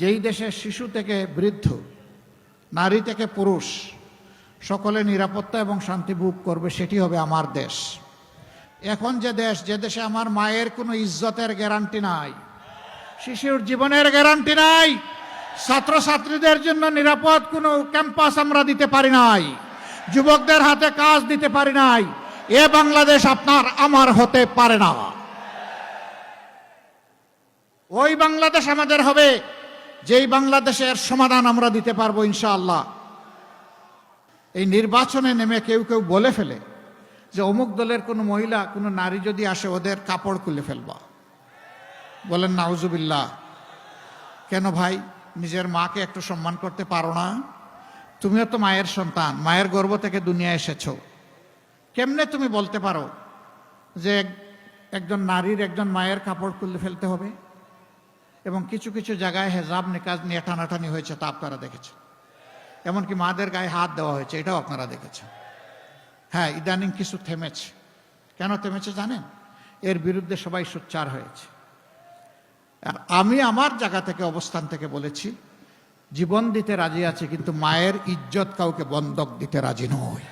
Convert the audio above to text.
যেই দেশে শিশু থেকে বৃদ্ধ, নারী থেকে পুরুষ, সকলে নিরাপত্তা এবং শান্তি ভোগ করবে, সেটি হবে আমার দেশ। এখন যে দেশ, যে দেশে আমার মায়ের কোনো ইজ্জতের গ্যারান্টি নাই, শিশুর জীবনের গ্যারান্টি নাই, ছাত্রছাত্রীদের জন্য নিরাপদ কোনো ক্যাম্পাস আমরা দিতে পারি নাই, যুবকদের হাতে কাজ দিতে পারি নাই, এ বাংলাদেশ আপনার, আমার হতে পারে না। ওই বাংলাদেশ আমাদের হবে। যেই বাংলাদেশের সমাধান আমরা দিতে পারব ইনশাআল্লাহ। এই নির্বাচনে নেমে কেউ কেউ বলে ফেলে যে অমুক দলের কোনো মহিলা, কোনো নারী যদি আসে, ওদের কাপড় খুলে ফেলবা। বলেন, নাউজুবিল্লাহ। কেন ভাই, নিজের মাকে একটু সম্মান করতে পারো না? তুমিও তো মায়ের সন্তান, মায়ের গর্ভ থেকে দুনিয়া এসেছ। কেমনে তুমি বলতে পারো যে এক- একজন নারীর একজন মায়ের কাপড় খুলে ফেলতে হবে? এবং কিছু কিছু জায়গায় হেজাব নিকাজ নিয়ে টানাটানি হয়েছে, তা আপনারা দেখেছেন। এমনকি মাদের গায়ে হাত দেওয়া হয়েছে, এটাও আপনারা দেখেছেন। হ্যাঁ ইদানিং কিছু থেমেছে। কেন থেমেছে জানেন? এর বিরুদ্ধে সবাই সোচ্চার হয়েছে। আর আমি আমার জায়গা থেকে, অবস্থান থেকে বলেছি, জীবন দিতে রাজি আছে, কিন্তু মায়ের ইজ্জত কাউকে বন্ধক দিতে রাজি নই।